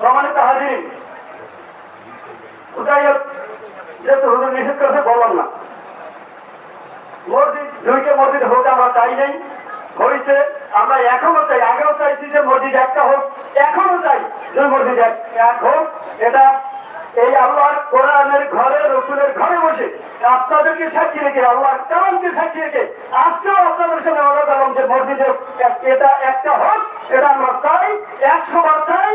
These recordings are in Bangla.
সম্মানিত হাজির যেহেতু নিষেধ করেছে, বললাম না। মসজিদ, দুইটা মসজিদ হোক, আমরা চাই নাই। হয়েছে আমরা এখনও চাই, আগেও চাইছি যে মসজিদ একটা হোক, এখনও চাই দুই মসজিদ এক হোক। এটা এই আল্লাহর কোরআনের ঘরে রসুলের ঘরে বসে আপনাদেরকে সাক্ষী রেখে আল্লাহর কালামকে সাক্ষী রেখে আজকেও আপনাদের সঙ্গে আমরা বললাম যে মসজিদে এটা একটা হোক এটা আমরা চাই একশো বার চাই।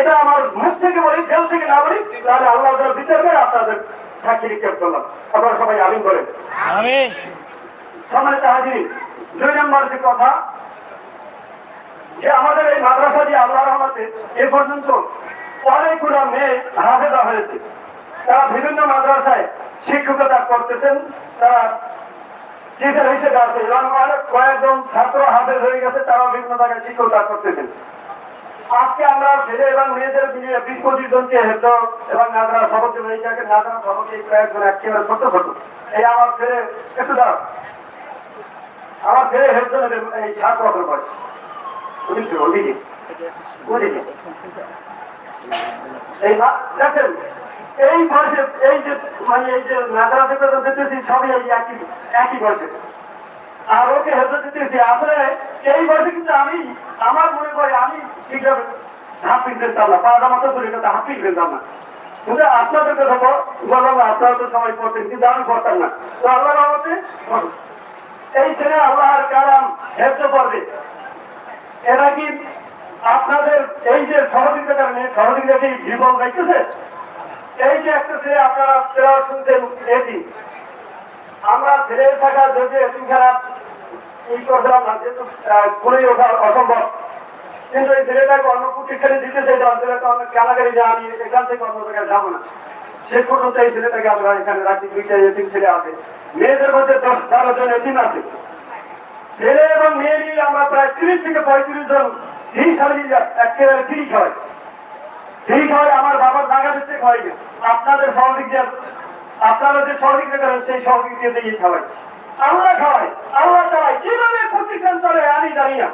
এটা আমার মুখ থেকে বলি জেল থেকে না বলি তাহলে আল্লাহ তাআলা বিচার করে আপনাদের সাক্ষী নিক্ষেপ করলাম আপনারা সবাই আমিন করেন। সম্মানিত হাজিরি দুই নম্বর যে কথা যে আমাদের এই মাদ্রাসা দিয়ে আল্লাহ রহমতে এ পর্যন্ত অনেকগুলো মেয়ে হাফেজা হয়েছে। তারা বিভিন্ন মাদ্রাসায় শিক্ষকতা করতেছেন। তারা টিচার হিসেবে আছে? এবং অনেক কয়েকজন ছাত্র হাফেজ হয়ে গেছে তারা বিভিন্ন জায়গায় শিক্ষকতা করতেছেন। আজকে আমরা ছেলে এবং মেয়েদের মিলিয়ে বিশ পঁচিশ জনকে হেদ এবং নাগরা সবক এই জায়গায় নাগরা সবক কয়েকজন একেবারে ছোট ছোট এই আমার ছেলে, একটু দাঁড়াও। আমার ছেলে হেড দেবে এই সাত বছর বয়স। ওদিকে ওদিকে এই দেখেন, এই যে মানে এই যে নাগরা থেকে দিতেছি, সবই এই একই একই বয়সে। আর ওকে হেল্প দিতেছি। আসলে এই বয়সে কিন্তু আমি, আমার মনে করে আমি ঠিকভাবে হাত পিন পেতাম না পাজামা তো দূরে কথা পিন পেতাম না। কিন্তু আপনাদের কথা বল- বললাম, আপনারা তো সবাই করতেন কিন্তু আমি করতাম না। তো আল্লাহ রহমতে এই ছেলে আল্লাহর কালাম হেল্প করবে। এরা কি আপনাদের এই যে সহযোগিতা কারণে সহযোগিতা কি বিবল দেখতেছে এই যে একটা ছেলে আপনারা শুনছেন, এটি। আমরা ছেলে থাকা যদি এটি খারাপ করছিলাম না যেহেতু ওঠা অসম্ভব। কিন্তু এই ছেলেটাকে অন্য প্রতিষ্ঠানে দিতে চাইছিলাম ছেলেটা অনেক কানাকারি যা আমি এখান থেকে অন্য জায়গায় যাব না। শেষ পর্যন্ত এই ছেলেটাকে আমরা এখানে রাখি, দুইটা এতিম ছেলে আছে। মেয়েদের মধ্যে দশ বারো জন এতিম আছে। ছেলে এবং মেয়ে নিয়ে আমরা প্রায় তিরিশ থেকে পঁয়ত্রিশ জন ফ্রি সার্ভিস একেবারে ফ্রি হয়। ঠিক হয় আমার বাবার জায়গা দিতে হয়। আপনাদের সহযোগিতা, আপনারা যে সহযোগিতা করেন, সেই সহযোগিতা দিয়ে খাওয়াই। আমরা খাওয়াই, আল্লাহ চালাই কীভাবে প্রতিষ্ঠান চলে আমি জানি না।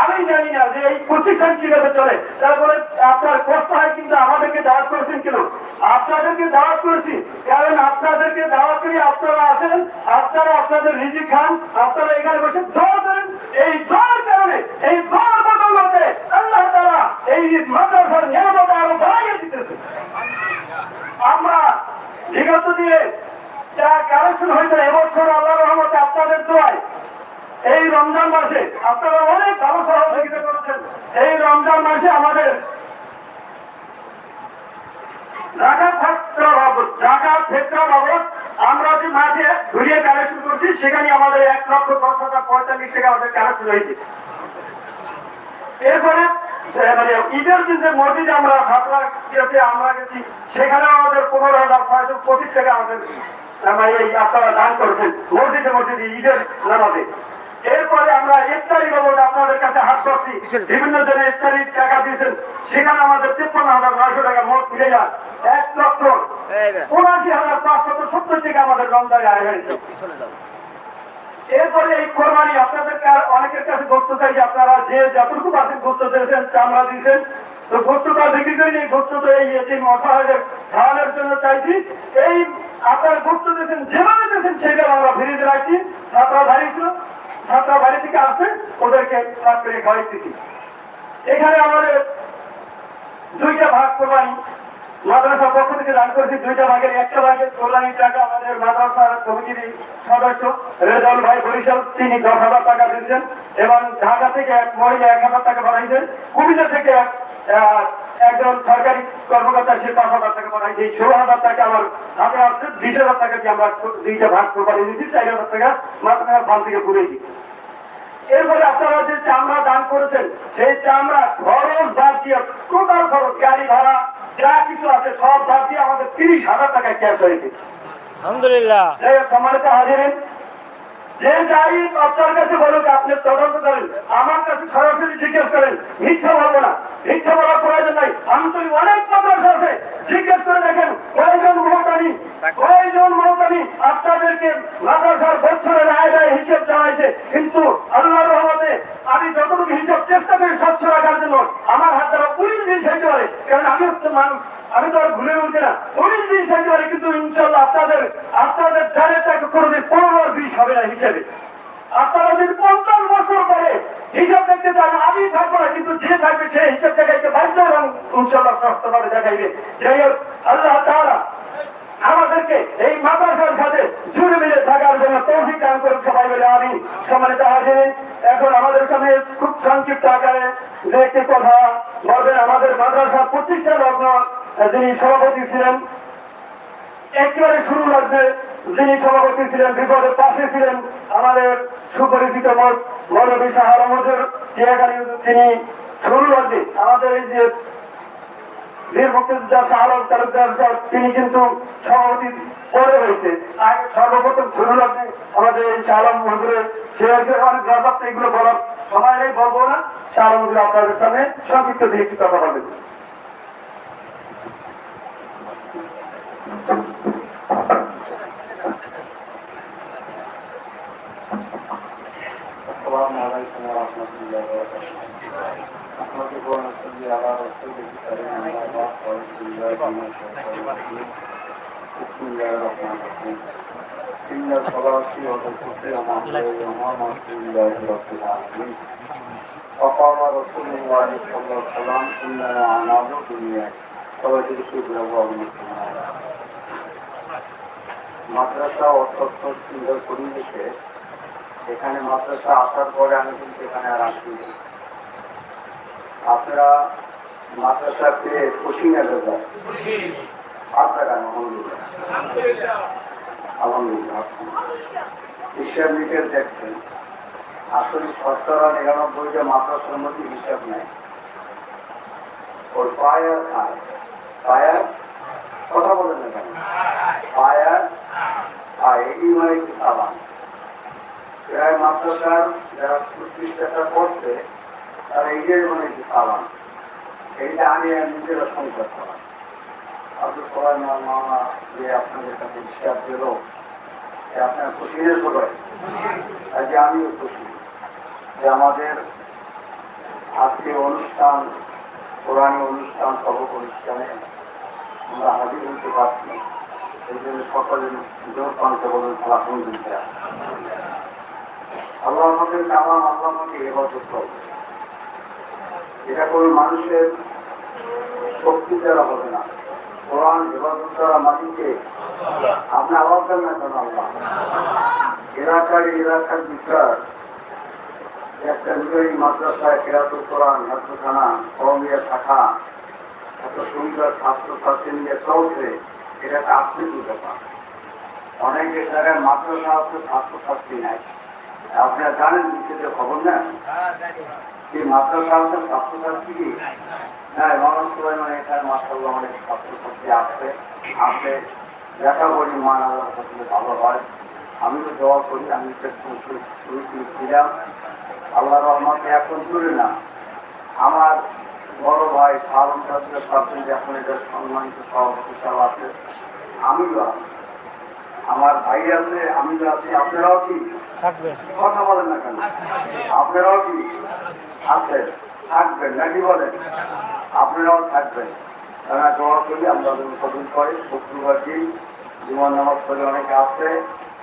আমি জানি না যে এই প্রতিষ্ঠান কীভাবে চলে। তারপরে আপনার কষ্ট হয় কিন্তু আমাদেরকে দাওয়াত করেছেন কেন? আপনাদেরকে দাওয়াত করেছি। কারণ আপনাদেরকে দাওয়াত করে, আপনারা আসেন, আপনারা আপনাদের রিজিক খান, আপনারা এখানে বসে দোয়া করেন। এই দোয়ার কারণে, এই দোয়ার বদলতে আল্লাহ তারা এই মাদ্রাসার নিরাপত্তা আরও বাড়াইয়ে দিতেছে। আমরা বিগত দিয়ে যা কালেকশন হয়েছে এবছর আল্লাহ রহমতে আপনাদের দোয়ায় এই রমজান মাসে আপনারা অনেক ভালো সহযোগিতা করছেন এই রমজান মাসে আমাদের আমরা যে মাঠে ঘুরিয়ে কালেকশন করছি, সেখানে আমাদের এক লক্ষ দশ হাজার পঁয়তাল্লিশ টাকা আমাদের কালেকশন হয়েছে এরপরে মানে ঈদের দিন যে মসজিদ আমরা ছাত্রা গেছি আমরা গেছি সেখানে আমাদের পনেরো হাজার ছয়শো পঁচিশ টাকা আমাদের মানে আপনারা দান করেছেন। মসজিদে মসজিদে, ঈদের নামাজে। এরপরে আমরা ইফতারি বাবদ আপনাদের কাছে হাত করছি বিভিন্ন জনের ইফতারি টাকা দিয়েছেন। সেখানে আমাদের তিপ্পান্ন হাজার নয়শো টাকা মোট মিলে যায় এক লক্ষ উনাশি হাজার পাঁচশত সত্তর টাকা আমাদের রমজানে আয় হয়েছে। এরপরে এই কোরবানি আপনাদেরকে আর অনেকের কাছে করতে চাই আপনারা যে যতটুকু পাচ্ছেন গুরুত্ব দিয়েছেন চামড়া দিয়েছেন তো গুরুত্বটা বিক্রি করে নিয়ে গুরুত্ব তো এই এটি অসহায়দের খাওয়ানোর জন্য চাইছি। এই আপনারা গুরুত্ব দেখেন যেভাবে দিয়েছেন সেইটা আমরা ফিরিয়ে রাখছি ছাত্রা বাড়ি ছাত্রা বাড়ি থেকে আসে ওদেরকে করে খাওয়াইতেছি এখানে আমাদের দুইটা ভাগ কোরবানি মাদ্রাসার পক্ষ থেকে দান করেছি দুইটা ভাগের, একটা ভাগের কল্যাণী টাকা আমাদের মাদ্রাসার কমিটির সদস্য রেজাউল ভাই বরিশাল, তিনি দশ হাজার টাকা দিয়েছেন এবং ঢাকা থেকে এক মহিলা এক হাজার টাকা পাঠাইছেন। কুমিল্লা থেকে এক একজন সরকারি কর্মকর্তা, সে পাঁচ হাজার টাকা এই ষোলো হাজার টাকা আমার হাতে আসছে, বিশ হাজার টাকা দিয়ে আমরা দুইটা ভাগ কোরবানি দিয়েছি, চার হাজার টাকা মাদ্রাসার ফান্ড থেকে ঘুরেছি এরপরে আপনারা যে চামড়া দান করেছেন সেই চামড়া খরচ বাদ দিয়ে টোটাল খরচ গাড়ি ভাড়া যা কিছু আছে সব বাদ দিয়ে আমাদের তিরিশ হাজার টাকা ক্যাশ হয়েছে আলহামদুলিল্লাহ। সম্মানিত হাজিরেন সরাসরি জিজ্ঞেস করেন, মিথ্যা বলব না। মিথ্যা প্রয়োজন নাই। আন্তরিক অনেক মাদ্রাসা আছে। জিজ্ঞেস করে দেখেন, কয়জন মহতানি কয়জন মহতানি আপনাদেরকে মাদ্রাসার বছরের আয় ব্যয় হিসেব জানাইছে। কিন্তু আল্লাহ আমি যতটুকু হিসাব চেষ্টা করি স্বচ্ছ রাখার জন্য আমার হাত দ্বারা উনিশ দিন সাইতে পারে। কারণ আমি হচ্ছে মানুষ, আমি তো আর ভুলে উঠি না। উনিশ দিন সাইতে পারে, কিন্তু ইনশাল্লাহ আপনাদের আপনাদের তাকে কোনোদিন পনেরো বিষ হবে না হিসেবে। আপনারা যদি পঞ্চাশ বছর পরে হিসাব দেখতে চান, আমি থাকব না, কিন্তু যে থাকবে সে হিসাব দেখাইতে বাধ্য এবং ইনশাল্লাহ সত্যভাবে দেখাইবে। যাই হোক, আল্লাহ তাআলা আমাদেরকে এই মাদ্রাসার সাথে জুড়ে মিলে থাকার জন্য তৌফিক দান করুন সবাই মিলে আমি সম্মানিত হাজির এখন আমাদের সামনে খুব সংক্ষিপ্ত আকারে একটি কথা বলবেন। আমাদের মাদ্রাসা প্রতিষ্ঠা লগ্ন, যিনি সভাপতি ছিলেন, একেবারে শুরু লাগবে যিনি সভাপতি ছিলেন, বিপদের পাশে ছিলেন আমাদের সুপরিচিত মত- মৌলবী সাহারা মজুর তিনি শুরু লাগবে। আমাদের এই যে তিনি কিন্তু সভাপতি পরে হয়েছে আগে সর্বপ্রথম শুরু লাগবে আমাদের এই শাহরাম মজুরের সে একজন অনেক ব্যাপারটা এগুলো বলার সময় নেই বলবো না শাহরাম মজুর আপনাদের সামনে সংক্ষিপ্ত দিয়ে একটু কথা বলবেন السلام عليكم ورحمة الله وبركاته. أحمده ونصلي على رسوله الكريم أما بعد أعوذ بالله من الشيطان الرجيم. بسم الله الرحمن الرحيم. إن صلاتي ونسكي ومحياي ومماتي لله رب العالمين. وقال رسول الله صلى الله عليه وسلم إنما أعمال الدنيا ووجدت بالله المسلمين. মাদ্রাসা অত্যন্ত সুন্দর পরিবেশে এখানে মাদ্রাসা আসার পরে আমি কিন্তু এখানে আর আসিনি আপনারা মাদ্রাসা পেয়ে খুশি না দাদা আচ্ছা কেন? আলহামদুলিল্লাহ। আলহামদুলিল্লাহ। হিসাব দেখছেন। আসলে শতকরা নিরানব্বইটা মাদ্রাসার মধ্যে হিসাব নেয় ওর পায়ার খায় পায়ার কথা বলেন না কেন? পায়ার আয়। এই মানে সাবান প্রায় মাদ্রাসার যারা প্রতিষ্ঠাটা করছে তারা এইটাই মনে হচ্ছে সালাম এইটা আমি আর নিজেরা সংসার সালাম। মামা যে আপনাদের কাছে হিসাব দিল যে আপনার খুশি সবাই? আজকে আমিও খুশি। যে আমাদের আজকে অনুষ্ঠান কোরআনী অনুষ্ঠান সবক অনুষ্ঠানে আমরা হাজির হতে পারছি এই জন্য সকলে জোর পান্তে বলুন আলহামদুলিল্লাহ আল্লাহ আমাদের কালাম আল্লাহ আমাকে হেফাজত করবে এটা কোনো মানুষের শক্তি দ্বারা হবে না। কোরআন হেফাজত মালিককে আপনি দেন না কেন আল্লাহ? এলাকার এলাকার বিচার। একটা মাদ্রাসায় শাখা। এত সুন্দর ছাত্র ছাত্রী নিয়ে চলছে, এটা একটা আশ্চর্য ব্যাপার। অনেক জায়গায় মাদ্রাসা আছে ছাত্র ছাত্রী নাই আপনারা জানেন, নিশ্চিত খবর না যে মাদ্রাসা ছাত্রছাত্রী কি? হ্যাঁ মানুষ সবাই মানে এখানে মাসাল্লাহ অনেক ছাত্রছাত্রী আছে আছে দেখা করি মান আল্লাহ কাছে ভালো হয়। আমি তো দোয়া করি আমি শুরু আল্লাহ রহমাকে এখন চলে না। আমার বড় ভাই শাহরুখ ছাত্র ছাত্রী এখন এটা সম্মানিত সভাপতি সাহেব আছে। আমিও আছি। আমার ভাই আছে আমিও আছি। আপনারাও কি? কথা বলেন না কেন? আপনারাও কি? আছেন থাকবেন, নাকি বলেন? আপনারাও থাকবেন। তারা দোয়া করি, আমরা কবুল করে। নামাজ পড়ে অনেকে আসছে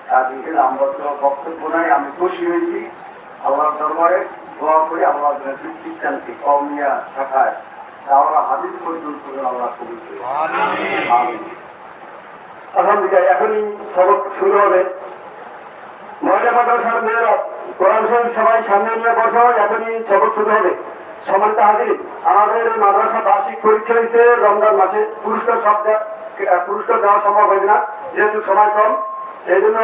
তাদেরকে আমরা বক্তব্য নাই, আমি খুশি হয়েছি। আল্লাহর দরবারে দোয়া করি আল্লাহ খ্রিস্টানকে কমিয়া শাখায়। তারা হাদিস পর্যন্ত আল্লাহ কবুল করে। আলহামদুলিল্লাহ এখনই সবক শুরু হবে। মহিলা মাদ্রাসার মেয়েরা কোরআন শরীফ সবাই সামনে নিয়ে বসো, এখনই সবক শুরু হবে। সমান্ত হাজির, আমাদের মাদ্রাসা বার্ষিক পরীক্ষা হয়েছে রমজান মাসে। পুরস্কার সব পুরস্কার দেওয়া সম্ভব হবে না, যেহেতু সময় কম এই জন্য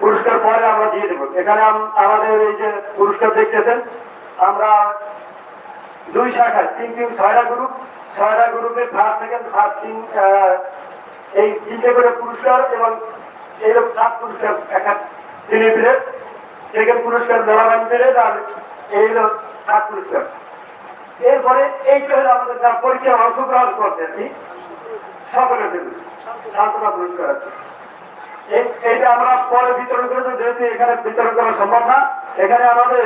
পুরস্কার পরে আমরা দিয়ে দেবো। এখানে আমাদের এই যে পুরস্কার দেখতেছেন, আমরা দুই শাখায়, তিন তিন ছয়টা গ্রুপ ছয়টা গ্রুপে ফার্স্ট সেকেন্ড থার্ড তিন এই তিনটে করে পুরস্কার এবং এইরকম ফার্স্ট পুরস্কার একটা পেলেন পুরস্কার পেলেন আর এই হলো সাত পুরস্কার। এরপরে এইটা হলো আমাদের যারা পরীক্ষায় অংশগ্রহণ করছে আর কি সকলের জন্য সান্ত্বনা পুরস্কার আছে। এইটা আমরা পরে বিতরণ করে যেহেতু এখানে বিতরণ করা সম্ভব না, এখানে আমাদের